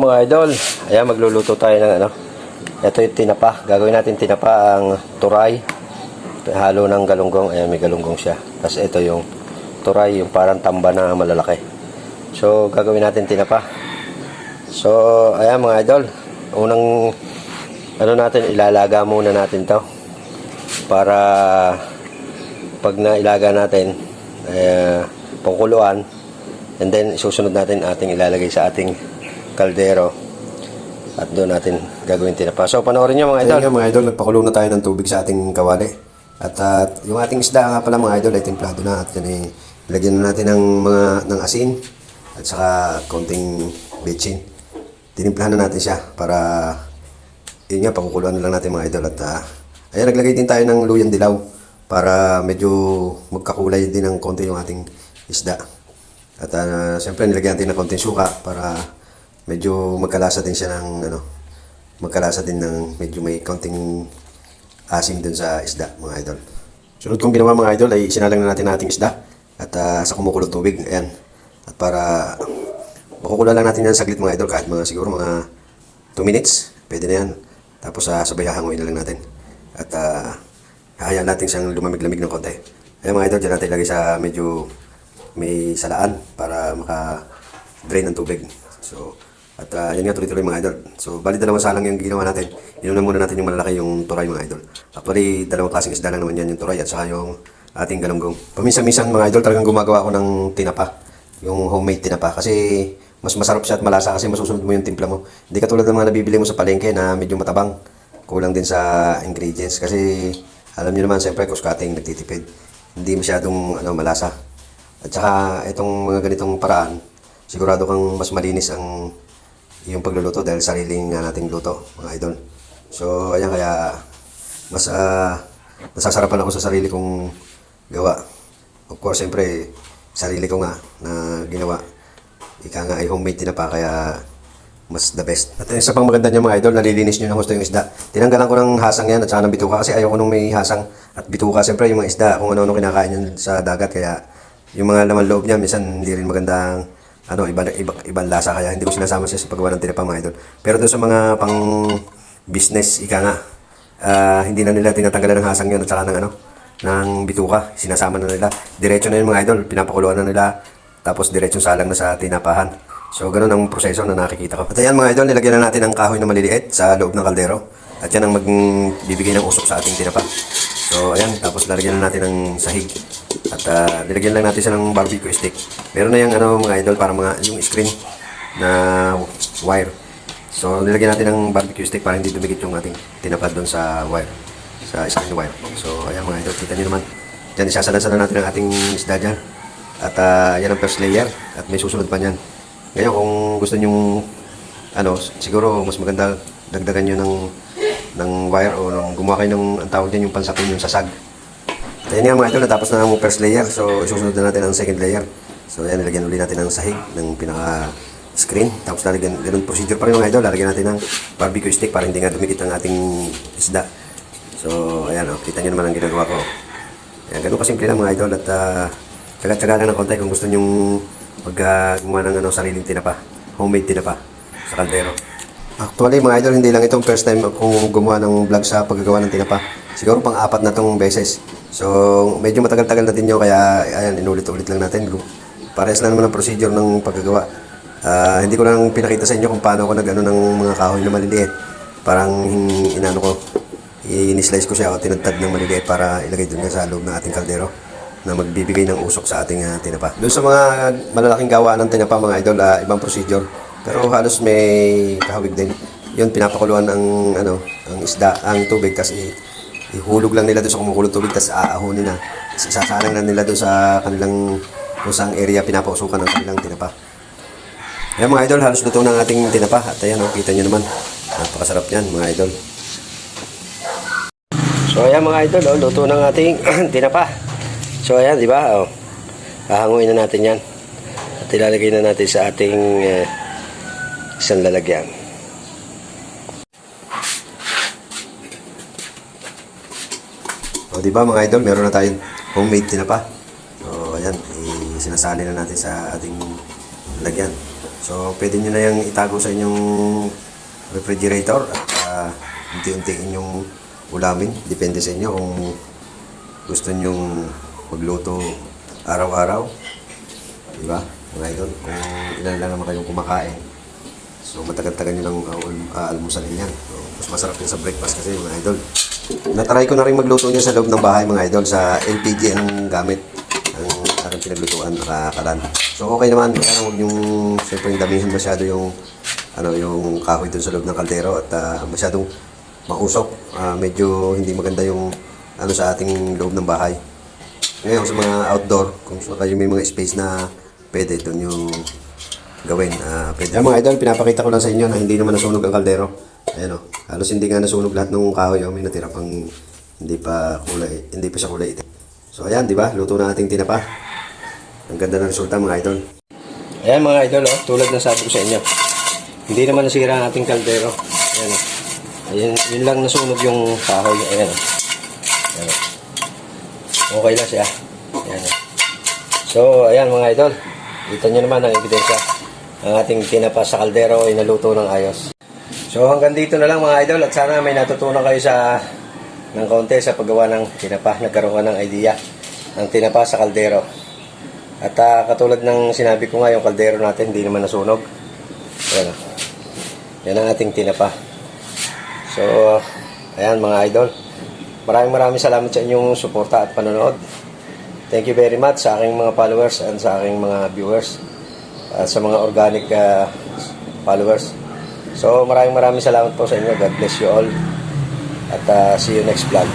mga idol, ayan magluluto tayo ng ano. Ito yung tinapa. Gagawin natin tinapa ang turay. Halo ng galunggong. Ayan may galunggong siya. Tapos ito yung turay, yung parang tamba na malalaki. So gagawin natin tinapa. So ayan mga idol, unang ano natin ilalaga muna natin to para pag nailaga natin eh, pangkuluan and then susunod natin ating ilalagay sa ating kaldero at doon natin gagawin tinapa. So panoorin nyo mga idol. Ayun mga idol, nagpakulong na tayo ng tubig sa ating kawali. At ah, yung ating isda nga pala mga idol ay templado na at yan ay lagyan na natin ng mga ng asin at saka konting bitchin. Tinimplahan na natin siya para yun nga pakukuluan na lang natin mga idol at ah, ayan naglagay din tayo ng luyang dilaw para medyo magkakulay din ng konti yung ating isda. At ah, siyempre nilagyan natin ng konting suka para medyo magkalasa din siya ng ano magkalasa din ng medyo may konting asim dun sa isda, mga idol. Sunod kong ginawa mga idol ay sinalang na natin ating isda at ah, sa kumukulong tubig, ayan. At para makukulan lang natin yan saglit mga idol kahit mga siguro mga 2 minutes, pwede na yan. Tapos uh, sabay hahanguin na lang natin. At uh, hahayaan natin siyang lumamig-lamig ng konti. Ayan mga idol, dyan natin ilagay sa medyo may salaan para maka-drain ng tubig. So, at uh, yun nga tuloy-tuloy mga idol. So, bali dalawang salang yung ginawa natin. Inunan muna natin yung malalaki yung turay mga idol. Actually, dalawang klaseng isda lang naman yan yung turay at saka yung ating galunggong. Paminsan-minsan mga idol talagang gumagawa ako ng tinapa. Yung homemade tinapa. Kasi mas masarap siya at malasa kasi masusunod mo yung timpla mo. Hindi katulad ng mga nabibili mo sa palengke na medyo matabang. Kulang din sa ingredients. Kasi alam niyo naman, siyempre, kuskating nagtitipid. Hindi masyadong ano, malasa. At saka itong mga ganitong paraan, sigurado kang mas malinis ang yung pagluluto dahil sariling nga nating luto, mga idol. So, ayan kaya mas ah, nasasarapan ako sa sarili kong gawa. Of course, siyempre, sarili ko nga na ginawa. Ika nga ay homemade tinapa kaya mas the best. At isa pang maganda niya mga idol, nalilinis niyo ng gusto yung isda. Tinanggalan ko ng hasang yan at saka ng bituka kasi ayoko nung may hasang at bituka. Siyempre yung mga isda, kung ano-ano kinakain yan sa dagat kaya yung mga laman loob niya minsan hindi rin magandang ano, iba, iba, ibang lasa kaya hindi ko sinasama siya sa paggawa ng tinapa mga idol. Pero doon sa mga pang business, ika nga, ah, hindi na nila tinatanggalan ng hasang yan at saka ng ano, ng bituka. Sinasama na nila. Diretso na yun mga idol, pinapakuluan na nila. Tapos diretso salang na sa tinapahan. So, ganun ang proseso na nakikita ko. At ayan mga idol, nilagyan na natin ang kahoy na maliliit sa loob ng kaldero. At yan ang magbibigay ng usok sa ating tinapa. So, ayan, tapos lalagyan na natin ng sahig. At ah, nilagyan lang natin siya ng barbecue stick. Meron na yung ano mga idol para mga yung screen na wire. So, nilagyan natin ng barbecue stick para hindi dumikit yung ating tinapad doon sa wire. Sa screen wire. So, ayan mga idol, kita nyo naman. Diyan, isasalan-salan natin ang ating isda dyan. At ah, yan ang first layer. At may susunod pa niyan. Ngayon, kung gusto nyo ano, siguro mas maganda dagdagan nyo ng ng wire o ng gumawa kayo ng ang tawag dyan yung pansapin yung sasag. Ayan nga mga idol, natapos na ang first layer. So, isusunod na natin ang second layer. So, ayan, nilagyan ulit natin ng sahig ng pinaka screen. Tapos lalagyan, ganun procedure pa rin mga idol. Lalagyan natin ng barbecue stick para hindi nga dumikit ang ating isda. So, ayan o, kita nyo naman ang ginagawa ko. Ayan, ganun kasimple lang mga idol at uh, tsaga-tsaga lang ng konti kung gusto nyong mag uh, gumawa ng ano, sariling tinapa. Homemade tinapa sa kaldero. Actually mga idol, hindi lang itong first time akong gumawa ng vlog sa paggagawa ng tinapa. Siguro pang apat na tong beses. So, medyo matagal-tagal na din yun, kaya ayan, inulit-ulit lang natin. Parehas lang naman ang procedure ng paggagawa. Ah, hindi ko lang pinakita sa inyo kung paano ako nag-ano ng mga kahoy na maliliit. Parang inano ko, i-slice ko siya o tinadtad ng maliliit para ilagay dun sa loob ng ating kaldero na magbibigay ng usok sa ating ah, tinapa. Doon sa mga malalaking gawa ng tinapa mga idol, ah, ibang procedure. Pero halos may kahawig din. Yun, pinapakuluan ang, ano, ang isda, ang tubig kasi ihulog lang nila doon sa kumukulong tubig tapos aahonin na. Tapos isasalang na nila doon sa kanilang kung saang area pinapausukan ng kanilang tinapa. Ayan mga idol, halos luto ng ating tinapa. At ayan, oh, kita nyo naman. Napakasarap yan mga idol. So ayan mga idol, oh, luto ng ating tinapa. So ayan, di ba? Oh, hahanguin na natin yan. At ilalagay na natin sa ating eh, isang lalagyan. O, di ba mga idol, meron na tayong homemade tinapa. So, ayan, sinasali na natin sa ating lagyan. So, pwede nyo na yung itago sa inyong refrigerator at uh, unti-untiin yung ulamin. Depende sa inyo kung gusto nyong magluto araw-araw. Diba? Mga idol, kung ilan lang naman kayong kumakain. So, matagal-tagal nyo lang uh, aalmusalin yan. So, mas masarap yun sa breakfast kasi mga idol. Natry ko na rin magluto niya sa loob ng bahay mga idol. Sa LPG ang gamit ang aking pinaglutuan nakakalan. So okay naman, ano, huwag yung siyempre yung damihan masyado yung ano yung kahoy dun sa loob ng kaldero at ah, masyadong mausok. Ah, medyo hindi maganda yung ano sa ating loob ng bahay. Ngayon sa mga outdoor, kung sa kayo may mga space na pwede doon yung gawin. Ah, pwede. Yan, mga idol, pinapakita ko lang sa inyo na hindi naman nasunog ang kaldero. Ayan o. Halos hindi nga nasunog lahat ng kahoy. Oh. May natira pang hindi pa kulay, hindi pa siya kulay itim. So ayan, di ba? Luto na ating tinapa. Ang ganda ng resulta mga idol. Ayan mga idol, oh, tulad ng sabi ko sa inyo. Hindi naman nasira ang ating kaldero. Ayan, oh. Ayan, yun lang nasunog yung kahoy. Ayan, oh. Ayan, oh. Okay lang siya. Ayan, oh. So, ayan mga idol. Kita nyo naman ang ebidensya. Ang ating tinapa sa kaldero ay naluto ng ayos. So, hanggang dito na lang mga idol at sana may natutunan kayo sa ng konti sa paggawa ng tinapa. Nagkaroon ka ng idea ng tinapa sa kaldero. At ah, katulad ng sinabi ko nga, yung kaldero natin hindi naman nasunog. Ayan. Yan ang ating tinapa. So, ayan mga idol. Maraming maraming salamat sa inyong suporta at panonood. Thank you very much sa aking mga followers and sa aking mga viewers. At sa mga organic ah, followers. So, maraming maraming salamat po sa inyo. God bless you all. At ah, see you next vlog.